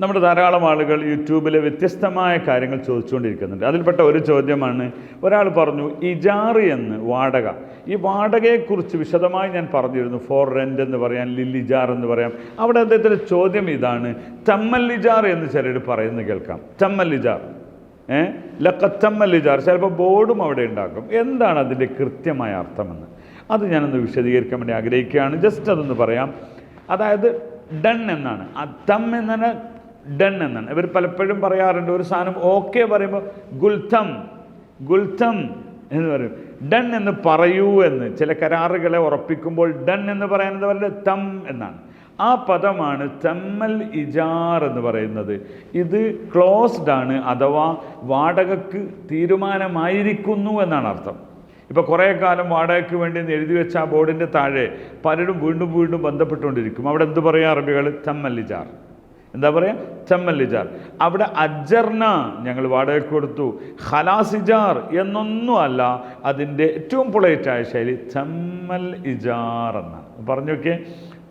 നമ്മുടെ ധാരാളം ആളുകൾ യൂട്യൂബിൽ വ്യത്യസ്തമായ കാര്യങ്ങൾ ചോദിച്ചുകൊണ്ടിരിക്കുന്നുണ്ട്. അതിൽപ്പെട്ട ഒരു ചോദ്യമാണ് ഒരാൾ പറഞ്ഞു ഇജാറ് എന്ന് വാടക. ഈ വാടകയെക്കുറിച്ച് വിശദമായി ഞാൻ പറഞ്ഞിരുന്നു ഫോർ റെന്റ് എന്ന് പറയാൻ ലില്ലിജാർ എന്ന് പറയാം. അവിടെ അദ്ദേഹത്തിന്റെ ചോദ്യം ഇതാണ് തമ്മല്ലിജാർ എന്ന് ചിലർ പറയുന്നത് കേൾക്കാം. തമ്മല്ലിജാർ ഏ? ലക്കത്തമ്മല്ലിജാർ ചിലപ്പോൾ ബോർഡും അവിടെ ഉണ്ടാക്കും. എന്താണ് അതിന്റെ കൃത്യമായ അർത്ഥമെന്ന്? അത് ഞാനൊന്ന് വിശദീകരിക്കാൻ വേണ്ടി ആഗ്രഹിക്കുകയാണ്. ജസ്റ്റ് അതൊന്ന് പറയാം. അതായത് ഡൺ എന്നാണ്. ആ തം എന്നാണ് ഡൺ എന്നാണ്. ഇവർ പലപ്പോഴും പറയാറുണ്ട് ഒരു സാധനം ഓക്കെ പറയുമ്പോൾ ഗുൽത്തം ഗുൽത്തം എന്ന് പറയും. ഡൺ എന്ന് പറയൂ എന്ന്. ചില കരാറുകളെ ഉറപ്പിക്കുമ്പോൾ ഡൺ എന്ന് പറയുന്നത് അവരുടെ തം എന്നാണ്. ആ പദമാണ് തമ്മൽ ഇജാർ എന്ന് പറയുന്നത്. ഇത് ക്ലോസ്ഡ് ആണ് അഥവാ വാടകക്ക് തീരുമാനമായിരിക്കുന്നു എന്നാണ് അർത്ഥം. ഇപ്പോൾ കുറേ കാലം വാടകയ്ക്ക് വേണ്ടി എഴുതി വെച്ച ആ ബോർഡിന്റെ താഴെ പലരും വീണ്ടും വീണ്ടും ബന്ധപ്പെട്ടുകൊണ്ടിരിക്കും. അവിടെ എന്ത് പറയുക അറബികൾ തമ്മല്ലിജാർ എന്താ പറയുക ചമ്മല്ലിജാർ അവിടെ അജർന ഞങ്ങൾ വാടക കൊടുത്തു. ഹലാസിജാർ എന്നൊന്നും അല്ല അതിന്റെ ഏറ്റവും പൊളേറ്റായ ശൈലി ചമ്മൽ ഇജാർ എന്നാണ്. പറഞ്ഞു നോക്കിയേ.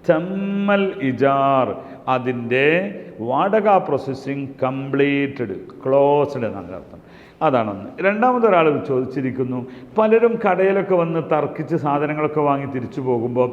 ചമ്മൽ ഇജാർ അതിന്റെ വാടക പ്രോസസ്സിങ് കംപ്ലീറ്റഡ് ക്ലോസ്ഡ് എന്നാണ് അർത്ഥം. അതാണൊന്ന്. രണ്ടാമതൊരാൾ ചോദിച്ചിരിക്കുന്നു പലരും കടയിലൊക്കെ വന്ന് തർക്കിച്ച് സാധനങ്ങളൊക്കെ വാങ്ങി തിരിച്ചു പോകുമ്പോൾ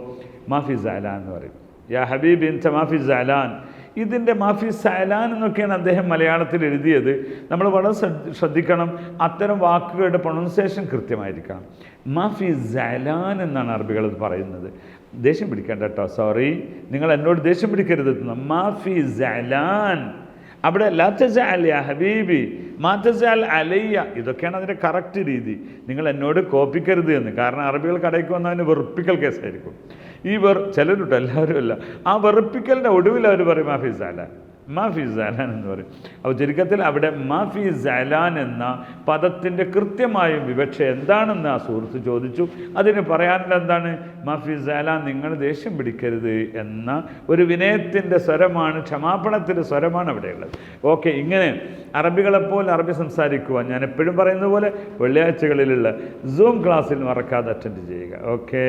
മാഫി സാലാൻ എന്ന് പറയും. യാ ഹബീബിൻ മാഫി സാലാൻ. ഇതിന്റെ മാഫി സാലാൻ എന്നൊക്കെയാണ് അദ്ദേഹം മലയാളത്തിൽ എഴുതിയത്. നമ്മൾ വളരെ ശ്രദ്ധിക്കണം. അത്തരം വാക്കുകളുടെ പ്രൊണൗൺസിയേഷൻ കൃത്യമായിരിക്കണം. മാഫി സലാൻ എന്നാണ് അറബികൾ പറയുന്നത്. ദേഷ്യം പിടിക്കേണ്ട കേട്ടോ സോറി നിങ്ങൾ എന്നോട് ദേഷ്യം പിടിക്കരുത്. മാഫി സലാൻ. അവിടെ ലാത്തസാൽ യാ ഹബീബി മാത്തസാൽ അലയ്യ. ഇതൊക്കെയാണ് അതിന്റെ കറക്റ്റ് രീതി. നിങ്ങൾ എന്നോട് കോപ്പിക്കരുത് എന്ന്. കാരണം അറബികൾ കടയ്ക്ക് വന്നതിന് വെറുപ്പിക്കൽ കേസായിരിക്കും. വെറു ചിലരുണ്ട് എല്ലാവരും അല്ല. ആ വെറുപ്പിക്കലിന്റെ ഒടുവിൽ അവർ പറയും മാഫി സാലാൻ മാഫി സാലാൻ എന്ന് പറയും. അപ്പോൾ ചുരുക്കത്തിൽ അവിടെ മാഫി സാലാൻ എന്ന പദത്തിന്റെ കൃത്യമായും വിവക്ഷ എന്താണെന്ന് ആ സുഹൃത്ത് ചോദിച്ചു. അതിന് പറയാനുള്ള എന്താണ്? മാഫി സാലാൻ നിങ്ങൾ ദേഷ്യം പിടിക്കരുത് എന്ന ഒരു വിനയത്തിന്റെ സ്വരമാണ് ക്ഷമാപണത്തിന്റെ സ്വരമാണ് അവിടെയുള്ളത് ഓക്കെ ഇങ്ങനെ അറബികളെപ്പോലെ അറബി സംസാരിക്കുവാൻ ഞാൻ എപ്പോഴും പറയുന്ന പോലെ വെള്ളിയാഴ്ചകളിലുള്ള സൂം ക്ലാസ്സിൽ മറക്കാതെ അറ്റൻഡ് ചെയ്യുക. ഓക്കെ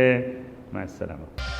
മനസ്സിലാവും